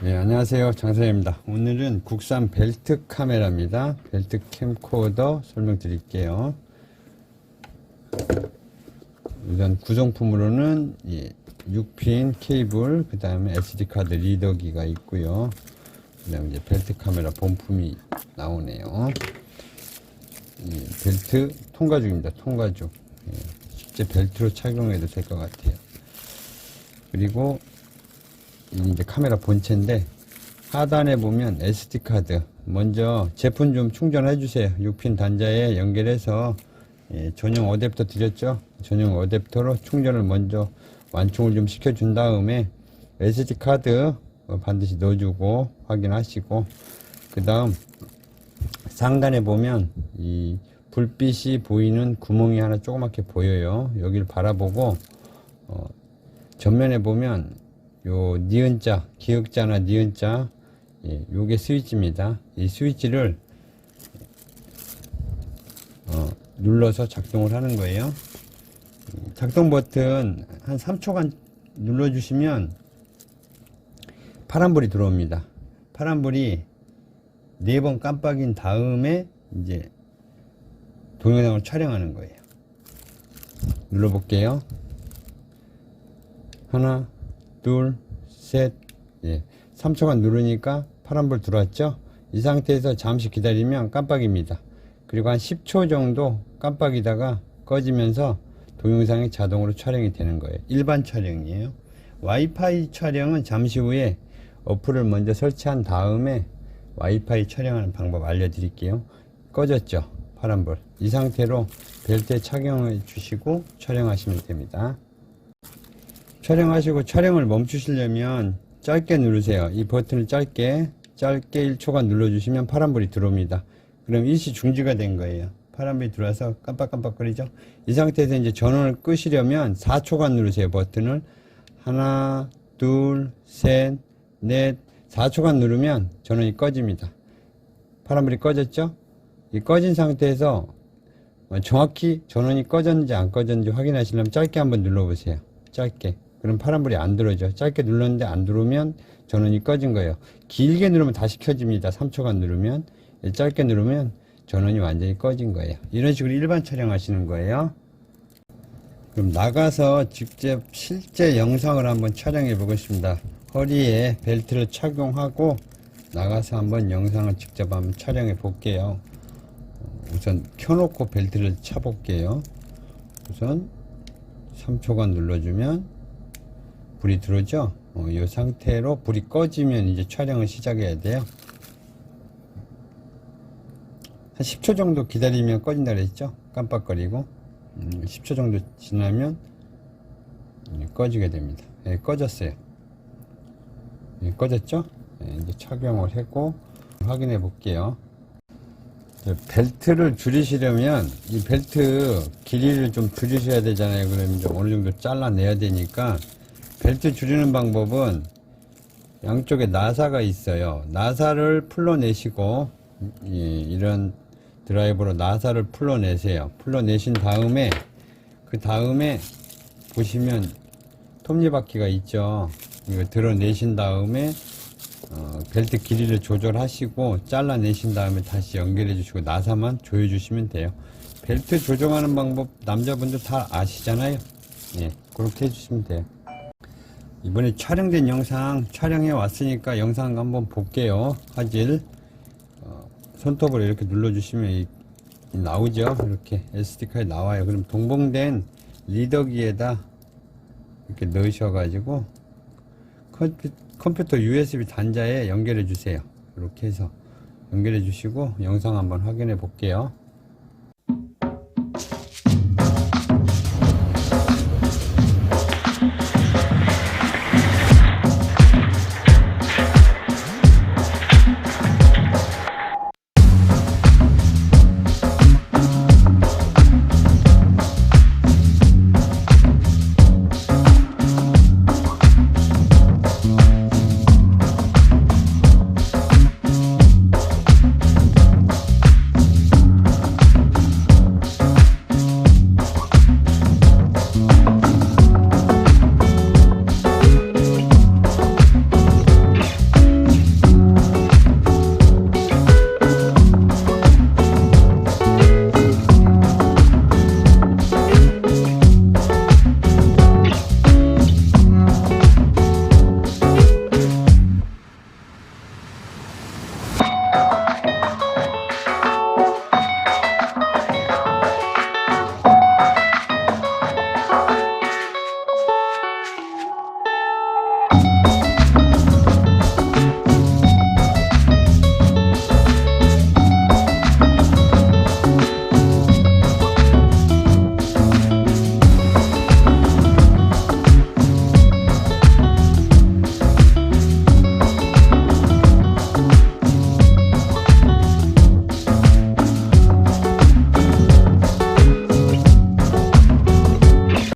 네, 안녕하세요. 장사입니다. 오늘은 국산 벨트 카메라입니다. 벨트 캠코더 설명드릴게요. 우선 구성품으로는 이 6핀 케이블, 그 다음에 SD카드 리더기가 있고요. 그 다음에 이제 벨트 카메라 본품이 나오네요. 이 벨트 통가죽입니다. 통가죽. 예, 실제 벨트로 착용해도 될 것 같아요. 그리고 이 이제 카메라 본체인데 하단에 보면 SD 카드. 먼저 제품 좀 충전해 주세요. 6핀 단자에 연결해서 예, 전용 어댑터 드렸죠? 전용 어댑터로 충전을 먼저 완충을 좀 시켜 준 다음에 SD 카드 어, 반드시 넣어주고 확인하시고 그 다음 상단에 보면 이 불빛이 보이는 구멍이 하나 조그맣게 보여요. 여기를 바라보고 어, 전면에 보면 요 니은자 기역자나 니은자 예, 요게 스위치입니다. 이 스위치를 어, 눌러서 작동을 하는 거예요. 이 작동 버튼 한 3초간 눌러 주시면 파란불이 들어옵니다. 파란불이 네 번 깜빡인 다음에 이제 동영상을 촬영하는 거예요. 눌러 볼게요. 하나 둘, 셋, 예. 3초간 누르니까 파란불 들어왔죠? 이 상태에서 잠시 기다리면 깜빡입니다. 그리고 한 10초 정도 깜빡이다가 꺼지면서 동영상이 자동으로 촬영이 되는 거예요. 일반 촬영이에요. 와이파이 촬영은 잠시 후에 어플을 먼저 설치한 다음에 와이파이 촬영하는 방법 알려드릴게요. 꺼졌죠? 파란불. 이 상태로 벨트에 착용해 주시고 촬영하시면 됩니다. 촬영하시고 촬영을 멈추시려면 짧게 누르세요. 이 버튼을 짧게 짧게 1초간 눌러주시면 파란불이 들어옵니다. 그럼 일시 중지가 된 거예요. 파란불이 들어와서 깜빡깜빡거리죠. 이 상태에서 이제 전원을 끄시려면 4초간 누르세요. 버튼을 하나, 둘, 셋, 넷, 4초간 누르면 전원이 꺼집니다. 파란불이 꺼졌죠? 이 꺼진 상태에서 정확히 전원이 꺼졌는지 안 꺼졌는지 확인하시려면 짧게 한번 눌러보세요. 짧게. 그럼 파란불이 안 들어오죠. 짧게 눌렀는데 안 들어오면 전원이 꺼진 거예요. 길게 누르면 다시 켜집니다. 3초간 누르면. 짧게 누르면 전원이 완전히 꺼진 거예요. 이런 식으로 일반 촬영하시는 거예요. 그럼 나가서 직접 실제 영상을 한번 촬영해 보겠습니다. 허리에 벨트를 착용하고 나가서 한번 영상을 직접 한번 촬영해 볼게요. 우선 켜놓고 벨트를 차 볼게요. 우선 3초간 눌러주면 불이 들어오죠? 어, 이 상태로 불이 꺼지면 이제 촬영을 시작해야 돼요. 한 10초 정도 기다리면 꺼진다 그랬죠? 깜빡거리고. 음, 10초 정도 지나면 음, 꺼지게 됩니다. 예, 꺼졌어요. 예, 꺼졌죠? 예, 이제 착용을 했고 확인해 볼게요. 벨트를 줄이시려면 이 벨트 길이를 좀 줄이셔야 되잖아요. 그러면 좀 어느 정도 잘라내야 되니까 벨트 줄이는 방법은 양쪽에 나사가 있어요. 나사를 풀러내시고 이 런 드라이버로 나사를 풀러내세요. 풀러내신 다음에 그 다음에 보시면 톱니바퀴가 있죠. 이거 드러내신 다음에 어, 벨트 길이를 조절하시고 잘라내신 다음에 다시 연결해 주시고 나사만 조여 주시면 돼요. 벨트 조정하는 방법 남자분들 다 아시잖아요. 예, 그렇게 해주시면 돼요. 이번에 촬영된 영상 촬영해 왔으니까 영상 한번 볼게요. 화질 어, 손톱을 이렇게 눌러 주시면 이, 이 나오죠? 이렇게 SD카드 나와요. 그럼 동봉된 리더기에다 이렇게 넣으셔 가지고 컴퓨, 컴퓨터 USB 단자에 연결해 주세요. 이렇게 해서 연결해 주시고 영상 한번 확인해 볼게요